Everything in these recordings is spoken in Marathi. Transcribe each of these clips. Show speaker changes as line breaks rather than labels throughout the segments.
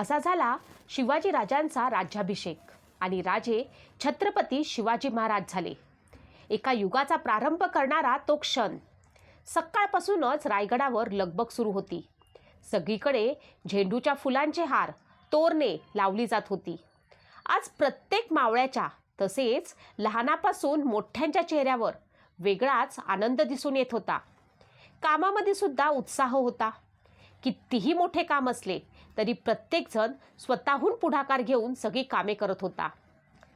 असा झाला शिवाजी राजांचा राज्याभिषेक. आणि राजे छत्रपती शिवाजी महाराज झाले. एका युगाचा प्रारंभ करणारा तो क्षण. सकाळपासूनच रायगडावर लगबग सुरू होती. सगळीकडे झेंडूच्या फुलांचे हार तोरणे लावली जात होती. आज प्रत्येक मावळ्याच्या तसेच लहानापासून मोठ्यांच्या चेहऱ्यावर वेगळाच आनंद दिसून येत होता. कामामध्ये सुद्धा उत्साह होता. कितीही मोठे काम असले तरी प्रत्येकजण स्वतःहून पुढाकार घेऊन सगळी कामे करत होता.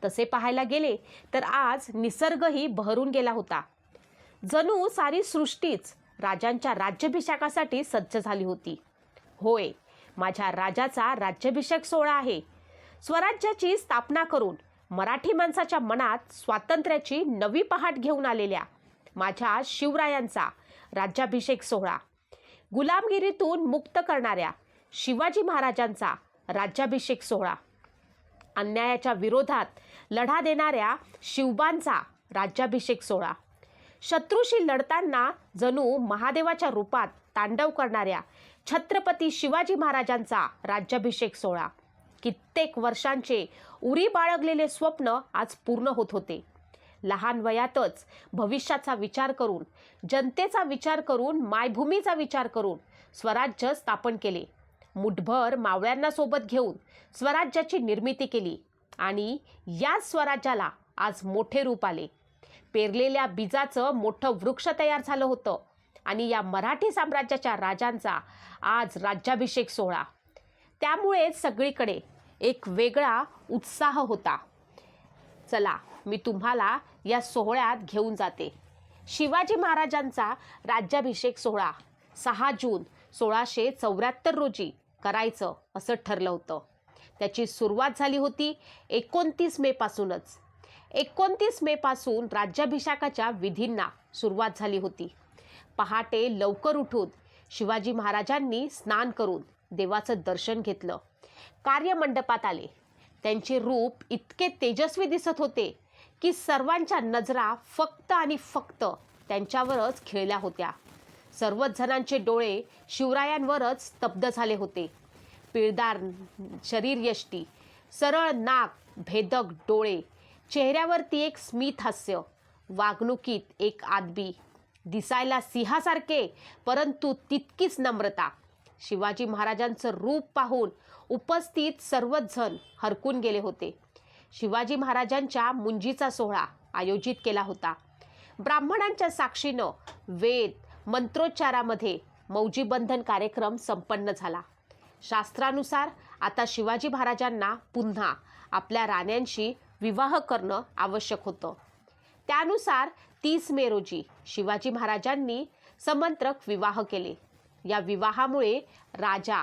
तसे पाहायला गेले तर आज निसर्गही बहरून गेला होता. जणू सारी सृष्टीच राजांच्या राज्याभिषेकासाठी सज्ज झाली होती. होय माझ्या राजाचा राज्याभिषेक सोहळा आहे. स्वराज्याची स्थापना करून मराठी माणसाच्या मनात स्वातंत्र्याची नवी पहाट घेऊन आलेल्या माझ्या शिवरायांचा राज्याभिषेक सोहळा. गुलामगिरीतून मुक्त करणाऱ्या शिवाजी महाराजांचा राज्याभिषेक सोहळा. अन्यायाच्या विरोधात लढा देणाऱ्या शिवबांचा राज्याभिषेक सोहळा. शत्रूशी लढताना जणू महादेवाच्या रूपात तांडव करणाऱ्या छत्रपती शिवाजी महाराजांचा राज्याभिषेक सोहळा. कित्येक वर्षांचे उरी बाळगलेले स्वप्न आज पूर्ण होत होते. लहान वयातच भविष्याचा विचार करून जनतेचा विचार करून मायभूमीचा विचार करून स्वराज्य स्थापन केले. मुठभर मावळ्यांना सोबत घेऊन स्वराज्याची निर्मिती केली आणि याच स्वराज्याला आज मोठे रूप आले. पेरलेल्या बीजाचं मोठं वृक्ष तयार झालं होतं आणि या मराठी साम्राज्याच्या राजांचा आज राज्याभिषेक सोहळा. त्यामुळे सगळीकडे एक वेगळा उत्साह होता. चला मी तुम्हाला या सोहळ्यात घेऊन जाते. शिवाजी महाराजांचा राज्याभिषेक सोहळा सहा जून सोळाशे चौऱ्याहत्तर रोजी करायचं असं ठरलं होतं. त्याची सुरुवात झाली होती एकोणतीस मेपासूनच एकोणतीस मेपासून राज्याभिषेकाच्या विधींना सुरुवात झाली होती. पहाटे लवकर उठून शिवाजी महाराजांनी स्नान करून देवाचं दर्शन घेतलं. कार्यमंडपात आले. त्यांचे रूप इतके तेजस्वी दिसत होते की सर्वांच्या नजरा फक्त आणि फक्त त्यांच्यावरच खेळल्या होत्या. सर्वच जणांचे डोळे शिवरायांवरच स्तब्ध झाले होते. पिळदार शरीर यष्टी सरळ नाक भेदक डोळे चेहऱ्यावरती एक स्मित हास्य वागणुकीत एक आदबी दिसायला सिंहासारखे परंतु तितकीच नम्रता. शिवाजी महाराजांचं रूप पाहून उपस्थित सर्वच जण हरकून गेले होते. शिवाजी महाराजांच्या मुंजीचा सोहळा आयोजित केला होता. ब्राह्मणांच्या साक्षीनं वेद मंत्रोच्चारामध्ये मौजीबंधन कार्यक्रम संपन्न झाला. शास्त्रानुसार आता शिवाजी महाराजांना पुन्हा आपल्या राण्यांशी विवाह करणं आवश्यक होतं. त्यानुसार तीस मे रोजी शिवाजी महाराजांनी समंत्रक विवाह केले. या विवाहामुळे राजा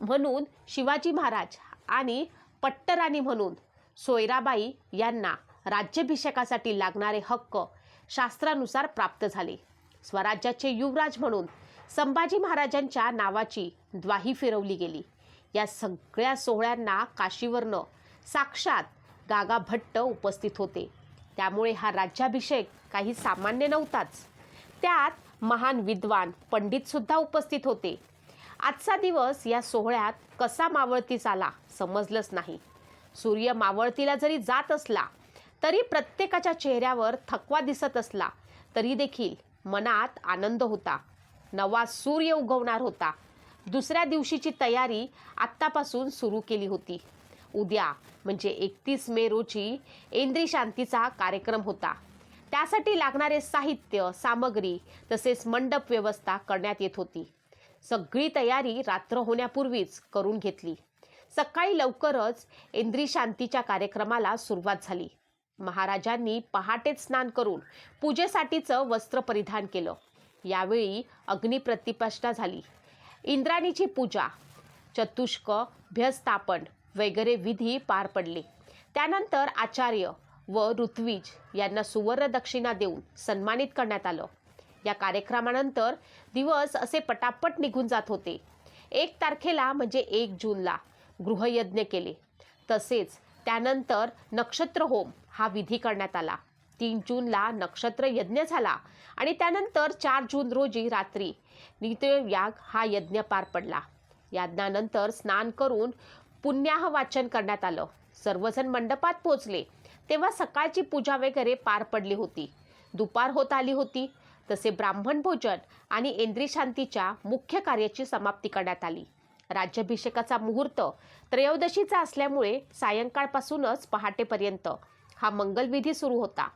म्हणून शिवाजी महाराज आणि पट्टराणी म्हणून सोयराबाई यांना राज्याभिषेकासाठी लागणारे हक्क शास्त्रानुसार प्राप्त झाले. स्वराज्याचे युवराज म्हणून संभाजी महाराजांच्या नावाची द्वाही फिरवली गेली. या सगळ्या सोहळ्यांना काशीवरनं साक्षात गागा भट्ट उपस्थित होते. त्यामुळे हा राज्याभिषेक काही सामान्य नव्हताच. त्यात महान विद्वान पंडितसुद्धा उपस्थित होते. आजचा दिवस या सोहळ्यात कसा मावळतीस आला समजलंच नाही. सूर्य मावळतीला जरी जात असला तरी प्रत्येकाच्या चेहऱ्यावर थकवा दिसत असला तरी देखील मनात आनंद होता. नवा सूर्य उगवणार होता. दुसऱ्या दिवशीची तयारी आत्तापासून सुरू केली होती. उद्या म्हणजे एकतीस मे रोजी इंद्री शांतीचा कार्यक्रम होता. त्यासाठी लागणारे साहित्य सामग्री तसेच मंडप व्यवस्था करण्यात येत होती. सगळी तयारी रात्र होण्यापूर्वीच करून घेतली. सकाळी लवकरच इंद्री शांतीच्या कार्यक्रमाला सुरुवात झाली. महाराजांनी पहाटेच स्नान करून पूजेसाठीचं वस्त्र परिधान केलं. यावेळी अग्निप्रतिष्ठा झाली. इंद्राणीची पूजा चतुष्क भ्यस्थापन वगैरे विधी पार पडले. त्यानंतर आचार्य व ऋत्विज यांना सुवर्ण दक्षिणा देऊन सन्मानित करण्यात आलं. या कार्यक्रमानंतर दिवस असे पटापट निघून जात होते. एक तारखेला म्हणजे एक जूनला गृहयज्ञ केले. तसेच त्यानंतर नक्षत्र होम हा विधी करण्यात आला. तीन जूनला नक्षत्र यज्ञ झाला आणि त्यानंतर चार जून रोजी रात्री नित्ययाग हा यज्ञ पार पडला. यज्ञानंतर स्नान करून पुण्याह वाचन करण्यात आलं. सर्वजण मंडपात पोचले तेव्हा सकाळची पूजा वगैरे पार पडली होती. दुपार होत आली होती. तसे ब्राह्मण भोजन आणि इंद्रिशांतीच्या मुख्य कार्याची समाप्ती करण्यात आली. राज्याभिषेकाचा मुहूर्त त्रयोदशीचा असल्यामुळे सायंकाळपासूनच पहाटेपर्यंत हा मंगलविधी सुरू होता.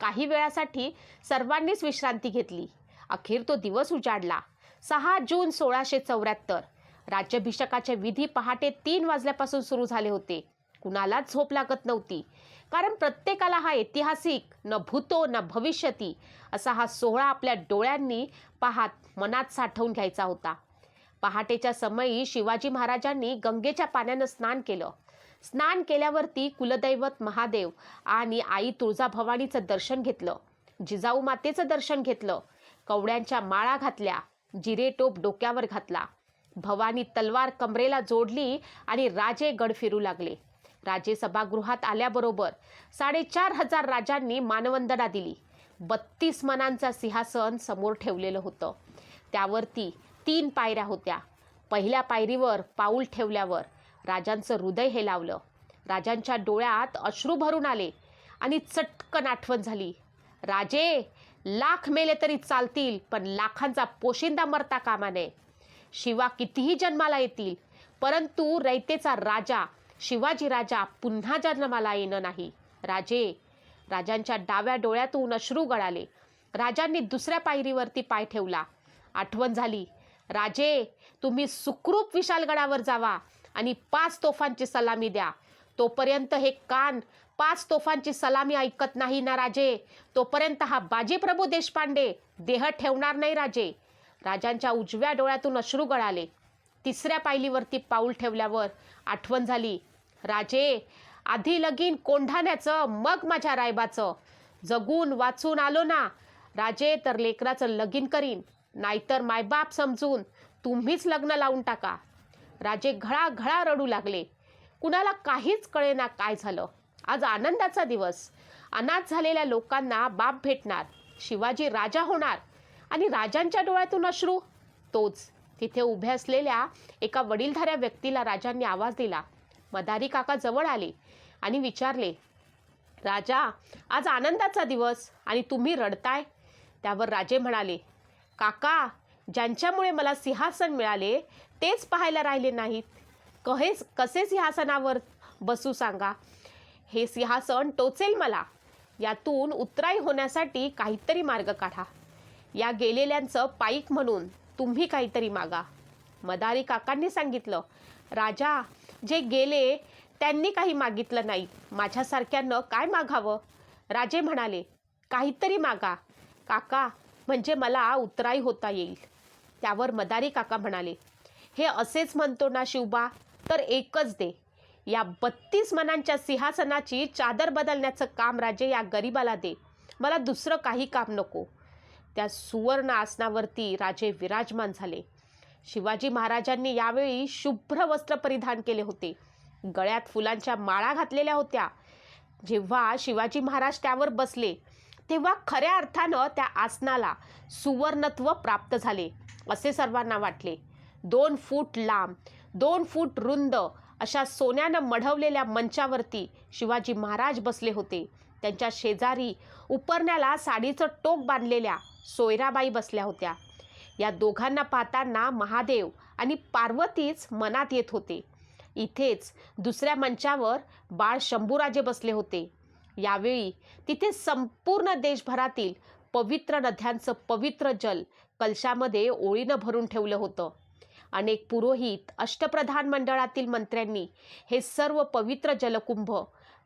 काही वेळासाठी सर्वांनीच विश्रांती घेतली. अखेर तो दिवस उजाडला. सहा जून सोळाशे चौऱ्याहत्तर. राज्याभिषेकाचे विधी पहाटे तीन वाजल्यापासून सुरू झाले होते. कुणालाच झोप लागत नव्हती. कारण प्रत्येकाला हा ऐतिहासिक न भूतो न भविष्यती असा हा सोहळा आपल्या डोळ्यांनी पाहात मनात साठवून घ्यायचा होता. पहाटेच्या समयी शिवाजी महाराजांनी गंगेच्या पाण्यानं स्नान केलं. स्नान केल्यावरती कुलदैवत महादेव आणि आई तुळजाभवानीचं दर्शन घेतलं. जिजाऊ मातेचं दर्शन घेतलं. कवड्यांच्या माळा घातल्या. जिरे टोप डोक्यावर घातला. भवानी तलवार कमरेला जोडली आणि राजे गड फिरू लागले. राजे सभागृहात आल्याबरोबर साडेचार हजार राजांनी मानवंदना दिली. बत्तीस मनांचा सिंहासन समोर ठेवलेलं होतं. त्यावरती तीन पायऱ्या होत्या. पहिल्या पायरीवर पाऊल ठेवल्यावर राजांचं हृदय हे लावलं. राजांच्या डोळ्यात अश्रू भरून आले आणि चटकन आठवण झाली. राजे लाख मेले तरी चालतील पण लाखांचा पोशिंदा मरता कामा नये शिवा कितीही जन्माला येतील परंतु रयतेचा राजा शिवाजी राजा पुन्हा जन्माला येणं नाही. राजे राजांच्या डाव्या डोळ्यातून अश्रू गळाले. राजांनी दुसऱ्या पायरीवरती पाय ठेवला. आठवण झाली. राजे तुम्ही सुखरूप विशालगडावर जावा आणि पाच तोफांची सलामी द्या. तोपर्यंत हे कान पाच तोफांची सलामी ऐकत नाही ना राजे. तोपर्यंत हा बाजीप्रभू देशपांडे देह ठेवणार नाही राजे. राजांच्या उजव्या डोळ्यातून अश्रू गळाले. तिसऱ्या पायलीवरती पाऊल ठेवल्यावर आठवण झाली. राजे आधी लगीन कोंढाण्याचं मग माझ्या रायबाचं. जगून वाचून आलो ना. राजे तर लेकराचं लगीन करीन. नाहीतर मायबाप समजून तुम्हीच लग्न लावून टाका. राजे घळाघळा रडू लागले. कुणाला काहीच कळेना काय झालं. आज आनंदाचा दिवस. अनाथ झालेल्या लोकांना बाप भेटणार. शिवाजी राजा होणार. आणि राजांच्या डोळ्यातून अश्रू. तोच तिथे उभे असलेल्या एका वडीलधाऱ्या व्यक्तीला राजांनी आवाज दिला. मदारी काका जवळ आले आणि विचारले राजा आज आनंदाचा दिवस आणि तुम्ही रडताय? त्यावर राजे म्हणाले काका ज्यांच्यामुळे मला सिंहासन मिळाले तेच पाहायला राहिले नाहीत. कहेच कसे सिंहासनावर? बसू सांगा. हे सिंहासन टोचेल मला. यातून उतराई होण्यासाठी काहीतरी मार्ग काढा. या गेलेल्यांचं पाईक म्हणून तुम्ही काहीतरी मागा. मदारी काकांनी सांगितलं राजा जे गेले त्यांनी काही मागितलं नाही. माझ्यासारख्यानं काय मागावं? राजे म्हणाले काहीतरी मागा. काका म्हणजे मला उतराई होता येईल. त्यावर मदारी काका म्हणाले हे असेच म्हणतो ना शिवबा तर एकच दे. या बत्तीस मनांच्या सिंहासनाची चादर बदलण्याचं काम राजे या गरिबाला दे. मला दुसरं काही काम नको. त्या सुवर्ण आसनावरती राजे विराजमान झाले. शिवाजी महाराजांनी यावेळी शुभ्र वस्त्र परिधान केले होते. गळ्यात फुलांच्या माळा घातलेल्या होत्या. जेव्हा शिवाजी महाराज त्यावर बसले तेव्हा खऱ्या अर्थानं त्या आसनाला सुवर्णत्व प्राप्त झाले असे सर्वांना वाटले. दोन फूट लांब दोन फूट रुंद अशा सोन्यानं मढवलेल्या मंचावरती शिवाजी महाराज बसले होते. त्यांच्या शेजारी उपरण्याला साडीचं टोक बांधलेल्या सोयराबाई बसल्या होत्या. या दोघांना पाहताना महादेव आणि पार्वतीच मनात येत होते. इथेच दुसऱ्या मंचावर बाळ शंभूराजे बसले होते. यावेळी तिथे संपूर्ण देशभरातील पवित्र नद्यांचं पवित्र जल कलशामध्ये ओळीनं भरून ठेवलं होतं. अनेक पुरोहित अष्टप्रधान मंडळातील मंत्र्यांनी हे सर्व पवित्र जलकुंभ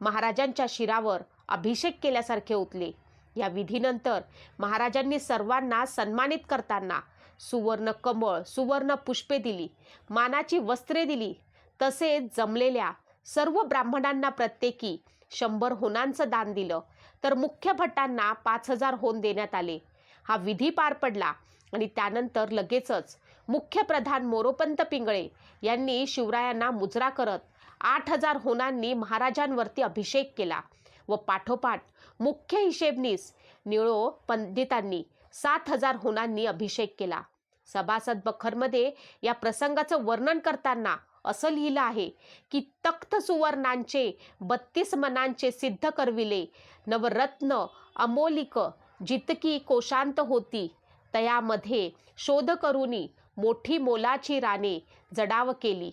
महाराजांच्या शिरावर अभिषेक केल्यासारखे ओतले. या विधीनंतर महाराजांनी सर्वांना सन्मानित करताना सुवर्ण कमळ सुवर्ण पुष्पे दिली मानाची वस्त्रे दिली. तसेच जमलेल्या सर्व ब्राह्मणांना प्रत्येकी शंभर होनांचं दान दिलं. तर मुख्य भटांना पाच हजार होन देण्यात आले. हा विधी पार पडला आणि त्यानंतर लगेचच मुख्य प्रधान मोरोपंत पिंगळे यांनी शिवरायांना मुजरा करत आठ हजार होनांनी महाराजांवरती अभिषेक केला व पाठोपाठ मुख्य हिशेबनीस निळो पंडितांनी सात हजार होनांनी अभिषेक केला. सभासद बखरमध्ये या प्रसंगाचं वर्णन करताना असं लिहिलं आहे की तख्त सुवर्णांचे बत्तीस मनांचे सिद्ध करविले. नवरत्न अमोलिक जितकी कोशांत होती तयामध्ये शोध करुनी मोठी मोलाची राने जडाव केली.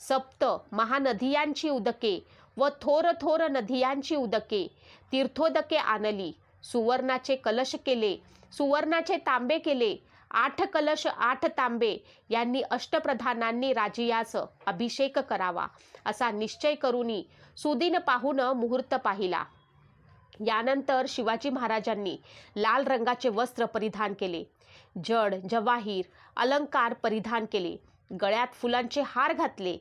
सप्त महानदियांची उदके व थोर थोर नदियांची उदके तीर्थोदके आणली. सुवर्णाचे कलश केले सुवर्णाचे तांबे केले आठ कलश आठ तांबे यांनी अष्टप्रधानांनी राजियास अभिषेक करावा असा निश्चय करूनी सुदिन पाहून मुहूर्त पाहिला. यानंतर शिवाजी महाराजांनी लाल रंगाचे वस्त्र परिधान केले जड जवाहीर अलंकार परिधान केले गळ्यात फुलांचे हार घातले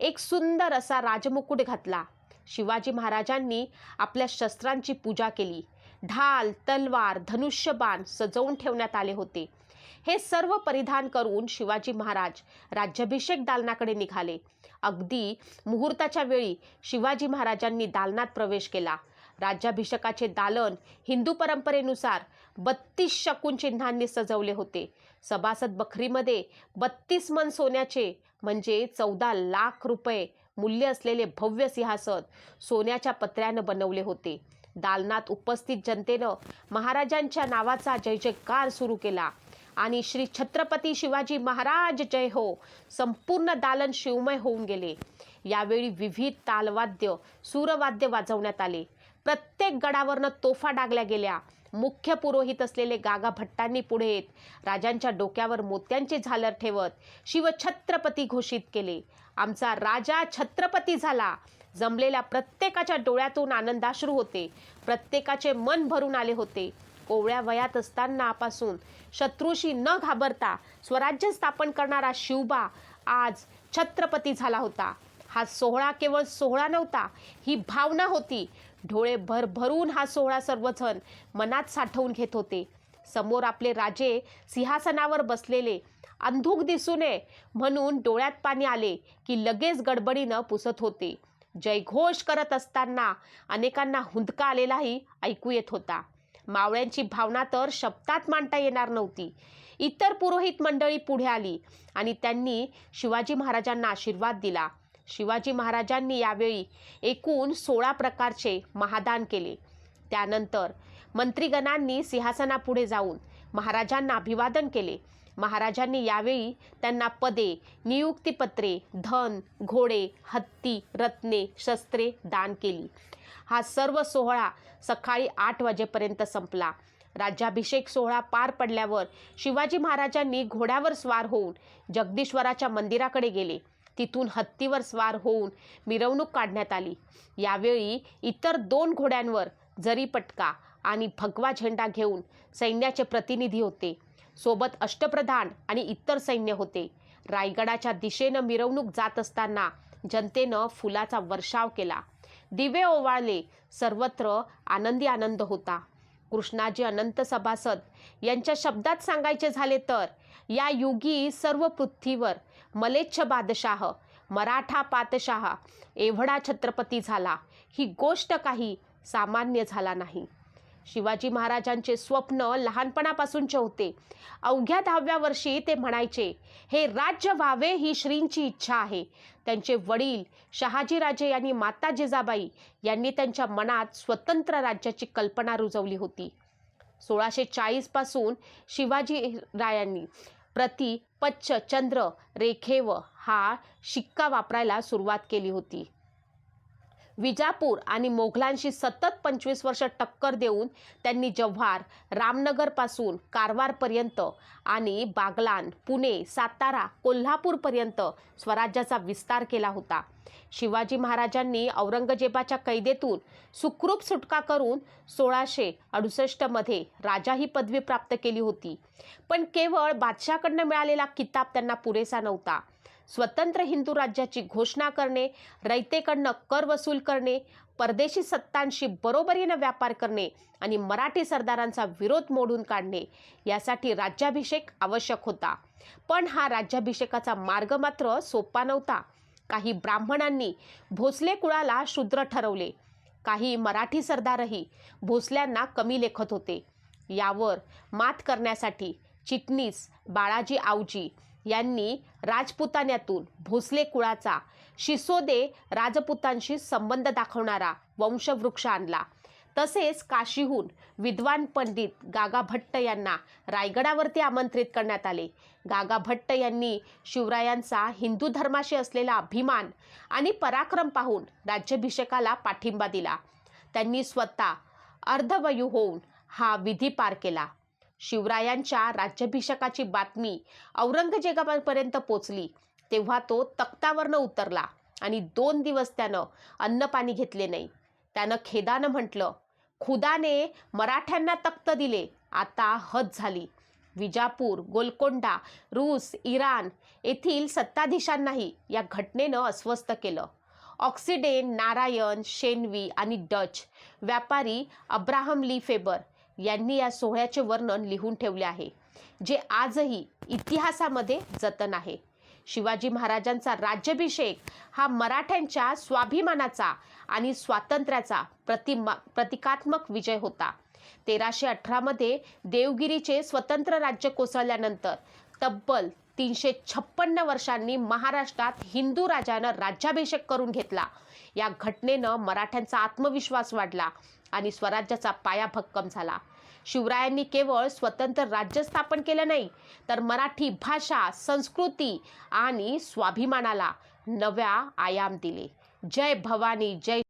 एक सुंदर असा राजमुकुट घातला. शिवाजी महाराजांनी आपल्या शस्त्रांची पूजा केली. ढाल तलवार धनुष्यबाण सजवून ठेवण्यात आले होते. हे सर्व परिधान करून शिवाजी महाराज राज्याभिषेक दालनाकडे निघाले. अगदी मुहूर्ताच्या वेळी शिवाजी महाराजांनी दालनात प्रवेश केला. राज्याभिषेकाचे दालन हिंदू परंपरेनुसार बत्तीस शकून चिन्हांनी सजवले होते. सभासद बखरीमध्ये बत्तीस मन सोन्याचे म्हणजे चौदा लाख रुपये मूल्य असलेले भव्य सिंहासन सोन्याच्या पत्र्यानं बनवले होते. दालनात उपस्थित जनतेनं महाराजांच्या नावाचा जय जयकार सुरू केला. आणि श्री छत्रपती शिवाजी महाराज जय हो. संपूर्ण दालन शिवमय होऊन गेले. यावेळी विविध तालवाद्य सूरवाद्य वाजवण्यात आले. प्रत्येक गडावरनं तोफा डागल्या गेल्या. मुख्य पुरोहित असलेले गागा भट्टांनी पुढे येत राजांच्या डोक्यावर मोत्यांचे झालर ठेवत शिवछत्रपती घोषित केले. आमचा राजा छत्रपती झाला. जमलेल्या प्रत्येकाच्या डोळ्यातून आनंदाश्रू होते. प्रत्येकाचे मन भरून आले होते. कोवळ्या वयात असतानापासून शत्रूशी न घाबरता स्वराज्य स्थापन करणारा शिवबा आज छत्रपती झाला होता. हा सोहळा केवळ सोहळा नव्हता ही भावना होती. डोळे भरभरून हा सोहळा सर्वजण मनात साठवून घेत होते. समोर आपले राजे सिंहासनावर बसलेले अंधुक दिसू नये म्हणून डोळ्यात पाणी आले की लगेच गडबडीनं पुसत होते. जयघोष करत असताना अनेकांना हुंदका आलेलाही ऐकू येत होता. मावळ्यांची भावना तर शब्दात मांडता येणार नव्हती. इतर पुरोहित मंडळी पुढे आली आणि त्यांनी शिवाजी महाराजांना आशीर्वाद दिला. शिवाजी महाराजांनी यावेळी एकूण सोळा प्रकारचे महादान केले. त्यानंतर मंत्रीगणांनी सिंहासनापुढे जाऊन महाराजांना अभिवादन केले. महाराजांनी यावेळी त्यांना पदे नियुक्तीपत्रे धन घोडे हत्ती रत्ने शस्त्रे दान केली. हा सर्व सोहळा सकाळी आठ वाजेपर्यंत संपला. राज्याभिषेक सोहळा पार पडल्यावर शिवाजी महाराजांनी घोड्यावर स्वार होऊन जगदीश्वराच्या मंदिराकडे गेले. तिथून हत्तीवर स्वार होऊन मिरवणूक काढण्यात आली. यावेळी इतर दोन घोड्यांवर जरी पटका आणि भगवा झेंडा घेऊन सैन्याचे प्रतिनिधी होते. सोबत अष्टप्रधान आणि इतर सैन्य होते. रायगडाच्या दिशेनं मिरवणूक जात असताना जनतेनं फुलाचा वर्षाव केला. दिवे ओवाळले. सर्वत्र आनंदी आनंद होता. कृष्णाजी अनंत सभासद यांच्या शब्दात सांगायचे झाले तर या युगी सर्व पृथ्वीवर मलेच्छ बादशाह मराठा पातशाह एवढा छत्रपती झाला. ही गोष्ट काही सामान्य झाला नाही. शिवाजी महाराजांचे स्वप्न लहानपणापासूनचे होते. अवघ्या दहाव्या वर्षी ते म्हणायचे हे राज्य व्हावे ही श्रींची इच्छा आहे. त्यांचे वडील शहाजीराजे यांनी माता जिजाबाई यांनी त्यांच्या मनात स्वतंत्र राज्याची कल्पना रुजवली होती. सोळाशे चाळीसपासून शिवाजी रायांनी प्रति पच्च चंद्र रेखेव हा शिक्का वापरायला सुरुवात केली होती. विजापूर आणि मोघलांशी सतत पंचवीस वर्ष टक्कर देऊन त्यांनी जव्हार रामनगरपासून कारवारपर्यंत आणि बागलान पुणे सातारा कोल्हापूरपर्यंत स्वराज्याचा विस्तार केला होता. शिवाजी महाराजांनी औरंगजेबाच्या कैदेतून सुखरूप सुटका करून सोळाशे अडुसष्टमध्ये राजा ही पदवी प्राप्त केली होती. पण केवळ बादशाकडनं मिळालेला किताब त्यांना पुरेसा नव्हता. स्वतंत्र हिंदू राज्याची घोषणा करणे रयतेकडनं कर वसूल करणे परदेशी सत्तांशी बरोबरीनं व्यापार करणे आणि मराठी सरदारांचा विरोध मोडून काढणे यासाठी राज्याभिषेक आवश्यक होता. पण हा राज्याभिषेकाचा मार्ग मात्र सोपा नव्हता. काही ब्राह्मणांनी भोसले कुळाला शूद्र ठरवले. काही मराठी सरदारही भोसल्यांना कमी लेखत होते. यावर मात करण्यासाठी चिटणीस बाळाजी आवजी यांनी राजपुतान्यातून भोसले कुळाचा शिसोदे राजपुतांशी संबंध दाखवणारा वंशवृक्ष आणला. तसेच काशीहून विद्वान पंडित गागा भट्ट यांना रायगडावरती आमंत्रित करण्यात आले. गागा भट्ट यांनी शिवरायांचा हिंदू धर्माशी असलेला अभिमान आणि पराक्रम पाहून राज्याभिषेकाला पाठिंबा दिला. त्यांनी स्वतः अर्धवयू होऊन हा विधी पार केला. शिवरायांच्या राज्याभिषेकाची बातमी औरंगजेबापर्यंत पोचली. तेव्हा तो तख्तावरनं उतरला आणि दोन दिवस त्यानं अन्नपाणी घेतले नाही. त्यानं खेदानं म्हटलं खुदाने मराठ्यांना तख्त दिले आता हद झाली. विजापूर गोलकोंडा रूस इराण येथील सत्ताधीशांनाही या घटनेनं अस्वस्थ केलं. ऑक्सिडेन नारायण शेनवी आणि डच व्यापारी अब्राहम ली फेबर यांनी या सोहळ्याचे वर्णन लिहून ठेवले आहे जे आजही इतिहासामध्ये जतन आहे. शिवाजी महाराजांचा राज्याभिषेक हा मराठ्यांच्या स्वाभिमानाचा आणि स्वातंत्र्याचा प्रतिमा प्रतिकात्मक विजय होता. तेराशे अठरामध्ये देवगिरीचे स्वतंत्र राज्य कोसळल्यानंतर तब्बल तीनशे छप्पन्न वर्षांनी महाराष्ट्रात हिंदू राजानं राज्याभिषेक करून घेतला. या घटनेनं मराठ्यांचा आत्मविश्वास वाढला आणि स्वराज्याचा पाया भक्कम झाला. शिवरायांनी केवळ स्वतंत्र राज्य स्थापन केलं नाही तर मराठी भाषा संस्कृती आणि स्वाभिमानाला नव्या आयाम दिले. जय भवानी जय